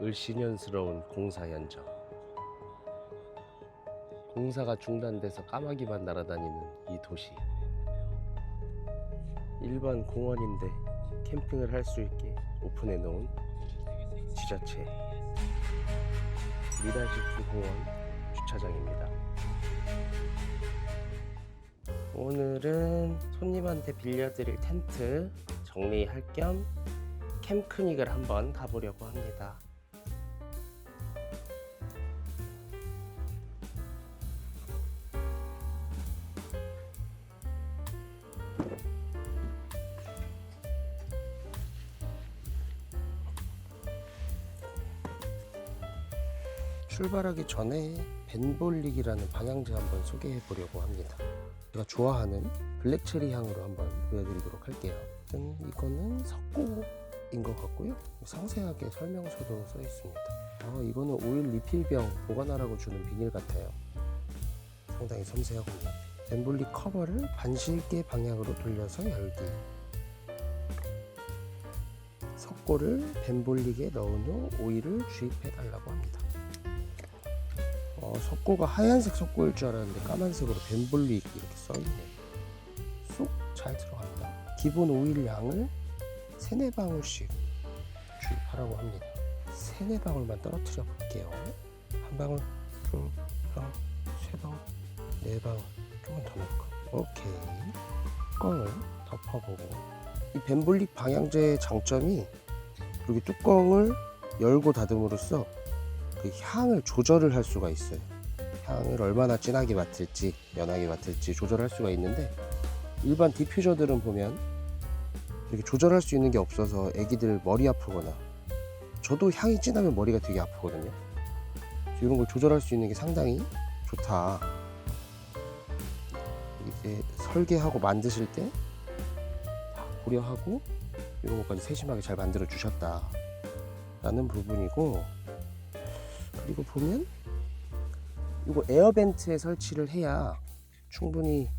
을씨년스러운 공사 현장. 공사가 중단돼서 까마귀만 날아다니는 이 도시. 일반 공원인데 캠핑을 할 수 있게 오픈해 놓은 지자체 미라지프 공원 주차장입니다. 오늘은 손님한테 빌려드릴 텐트 정리할 겸 캠크닉을 한번 가보려고 합니다. 출발하기 전에 벤볼릭이라는 방향제 한번 소개해 보려고 합니다. 제가 좋아하는 블랙체리 향으로 한번 보여드리도록 할게요. 이거는 석고인 것 같고요. 상세하게 설명서도 써 있습니다. 아, 이거는 오일 리필병 보관하라고 주는 비닐 같아요. 상당히 섬세하군요. 벤볼릭 커버를 반실계 방향으로 돌려서 열기. 석고를 벤볼릭에 넣은 후 오일을 주입해 달라고 합니다. 어, 석고가 하얀색 석고일 줄 알았는데 까만색으로 벤볼릭 이렇게 써있네. 쏙잘 들어간다. 기본 오일 양을 세네 방울씩 주입하라고 합니다. 세네 방울만 떨어뜨려 볼게요. 한 방울, 둘 방울, 세 방울, 네 방울. 조금 더 넣을까? 오케이. 뚜껑을 덮어보고. 이 벤볼릭 방향제의 장점이 여기 뚜껑을 열고 닫음으로써 그 향을 조절을 할 수가 있어요. 향을 얼마나 진하게 맡을지, 연하게 맡을지 조절할 수가 있는데 일반 디퓨저들은 보면 이렇게 조절할 수 있는 게 없어서 애기들 머리 아프거나 저도 향이 진하면 머리가 되게 아프거든요. 이런 걸 조절할 수 있는 게 상당히 좋다. 이게 설계하고 만드실 때다 고려하고 이런 것까지 세심하게 잘 만들어 주셨다 라는 부분이고 그리고 보면 이거 에어벤트에 설치를 해야 충분히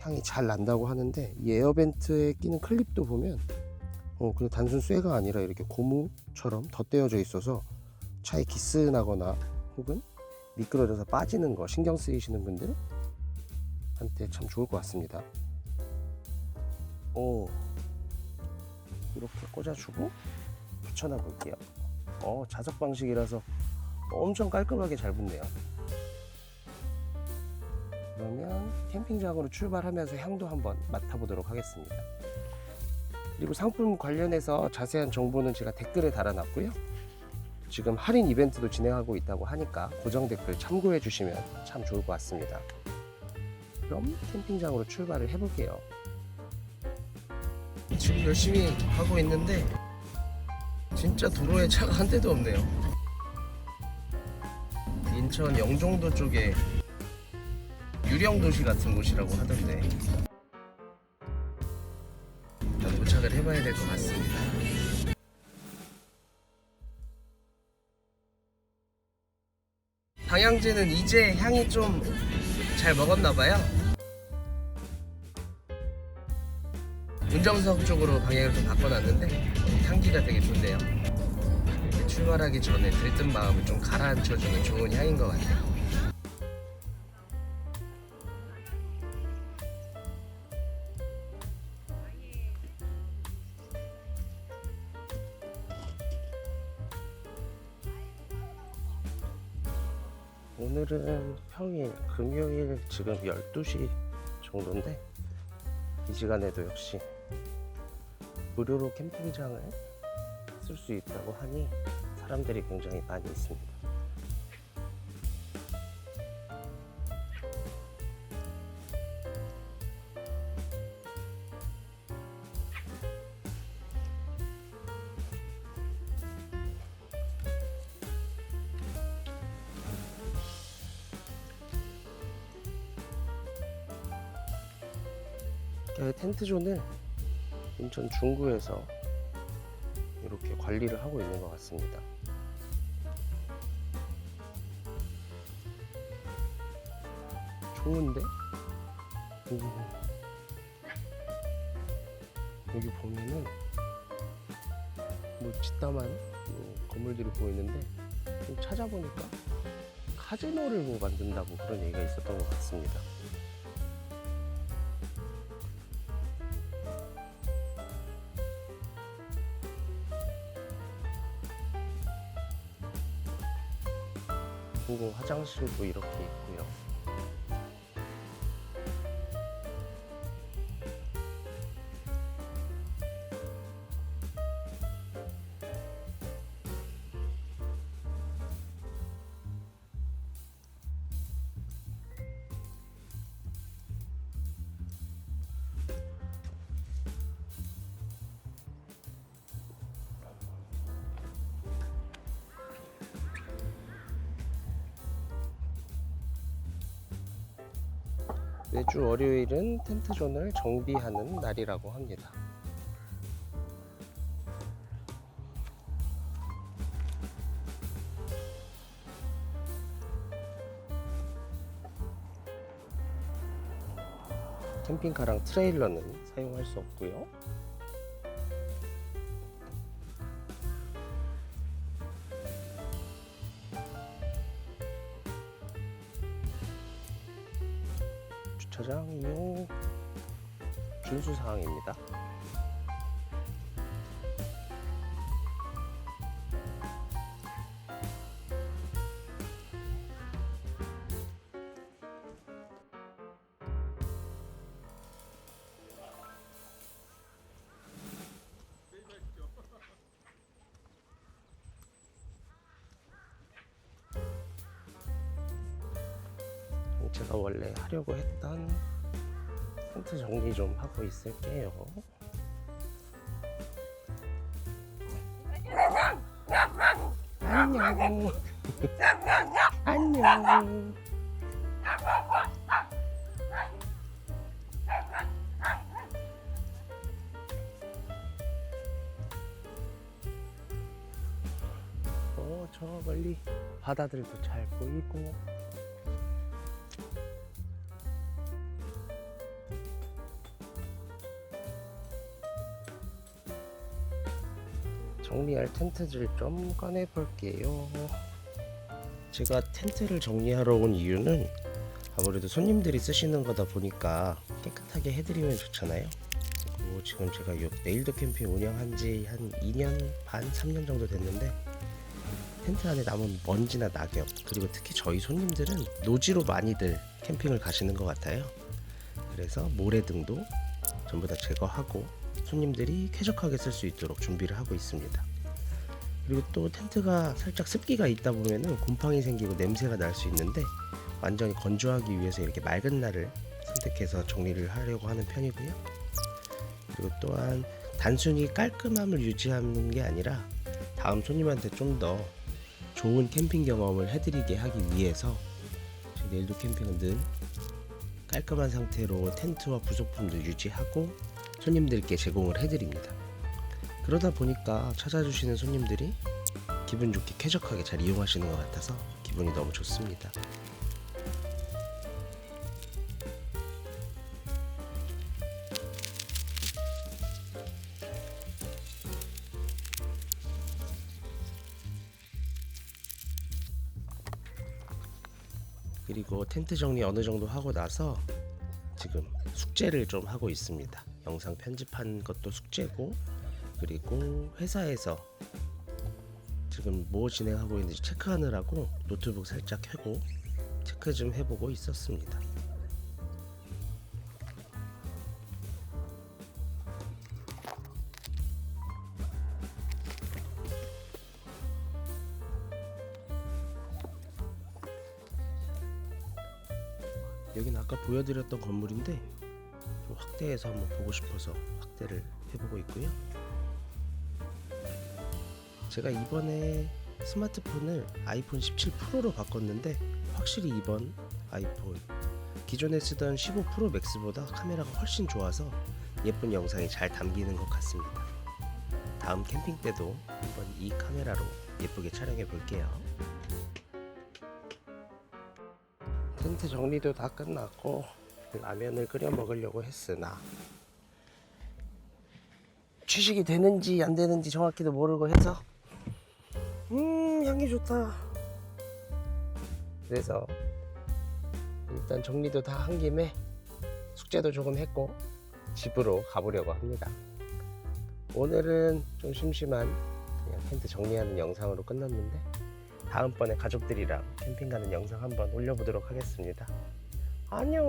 향이 잘 난다고 하는데 이 에어벤트에 끼는 클립도 보면 어 그냥 단순 쇠가 아니라 이렇게 고무처럼 덧대어져 있어서 차에 기스 나거나 혹은 미끄러져서 빠지는 거 신경 쓰이시는 분들 한테 참 좋을 것 같습니다. 오 이렇게 꽂아주고 붙여놔 볼게요. 어 자석 방식이라서 엄청 깔끔하게 잘 붙네요. 그러면 캠핑장으로 출발하면서 향도 한번 맡아보도록 하겠습니다. 그리고 상품 관련해서 자세한 정보는 제가 댓글에 달아놨고요. 지금 할인 이벤트도 진행하고 있다고 하니까 고정 댓글 참고해 주시면 참 좋을 것 같습니다. 그럼 캠핑장으로 출발을 해볼게요. 지금 열심히 하고 있는데 진짜 도로에 차가 한 대도 없네요. 인천 영종도 쪽에 유령 도시 같은 곳이라고 하던데 일단 도착을 해봐야 될 것 같습니다. 방향제는 이제 향이 좀 잘 먹었나봐요. 운전석 쪽으로 방향을 좀 바꿔놨는데 향기가 되게 좋네요. 출발하기 전에 들뜬 마음을 좀 가라앉혀주는 좋은 향인 것 같아요. 오늘은 평일 금요일 지금 12시 정도인데 이 시간에도 역시 무료로 캠핑장을 쓸 수 있다고 하니 사람들이 굉장히 많이 있습니다. 그 텐트존을 인천 중구에서 이렇게 관리를 하고 있는 것 같습니다. 좋은데? 오. 여기 보면은 뭐 뒷담한 뭐 건물들이 보이는데 좀 찾아보니까 카지노를 뭐 만든다고 그런 얘기가 있었던 것 같습니다. 공공 화장실도 이렇게 매주 월요일은 텐트존을 정비하는 날이라고 합니다. 캠핑카랑 트레일러는 사용할 수 없고요. 주차장 이용 준수 사항입니다. 제가 원래 하려고 했던 텐트 정리 좀 하고 있을게요. 안녕. 안녕. 어, 저 멀리 바다들도 잘 보이고. 정리할 텐트들 좀 꺼내 볼게요. 제가 텐트를 정리하러 온 이유는 아무래도 손님들이 쓰시는 거다 보니까 깨끗하게 해드리면 좋잖아요. 그리고 지금 제가 요 네일드 캠핑 운영한 지 한 2년 반, 3년 정도 됐는데 텐트 안에 남은 먼지나 낙엽 그리고 특히 저희 손님들은 노지로 많이들 캠핑을 가시는 것 같아요. 그래서 모래등도 전부 다 제거하고 손님들이 쾌적하게 쓸 수 있도록 준비를 하고 있습니다. 그리고 또 텐트가 살짝 습기가 있다 보면은 곰팡이 생기고 냄새가 날 수 있는데 완전히 건조하기 위해서 이렇게 맑은 날을 선택해서 정리를 하려고 하는 편이고요. 그리고 또한 단순히 깔끔함을 유지하는 게 아니라 다음 손님한테 좀 더 좋은 캠핑 경험을 해드리게 하기 위해서 내일도 캠핑은 늘 깔끔한 상태로 텐트와 부속품도 유지하고 손님들께 제공을 해드립니다. 그러다 보니까 찾아주시는 손님들이 기분 좋게 쾌적하게 잘 이용하시는 것 같아서 기분이 너무 좋습니다. 그리고 텐트 정리 어느 정도 하고 나서 지금 숙제를 좀 하고 있습니다. 영상 편집한 것도 숙제고 그리고 회사에서 지금 뭐 진행하고 있는지 체크하느라고 노트북 살짝 켜고 체크 좀 해보고 있었습니다. 여기는 아까 보여드렸던 건물인데 좀 확대해서 한번 보고 싶어서 확대를 해보고 있고요. 제가 이번에 스마트폰을 아이폰 17 프로로 바꿨는데 확실히 이번 아이폰 기존에 쓰던 15 프로 맥스보다 카메라가 훨씬 좋아서 예쁜 영상이 잘 담기는 것 같습니다. 다음 캠핑 때도 한번 이 카메라로 예쁘게 촬영해 볼게요. 텐트 정리도 다 끝났고 라면을 끓여 먹으려고 했으나 취식이 되는지 안 되는지 정확히도 모르고 해서 음 향기 좋다. 그래서 일단 정리도 다 한 김에 숙제도 조금 했고 집으로 가보려고 합니다. 오늘은 좀 심심한 그냥 텐트 정리하는 영상으로 끝났는데 다음번에 가족들이랑 캠핑 가는 영상 한번 올려보도록 하겠습니다 안녕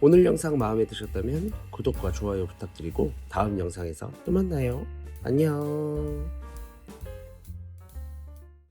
오늘 영상 마음에 드셨다면 구독과 좋아요 부탁드리고 다음 영상에서 또 만나요. 안녕.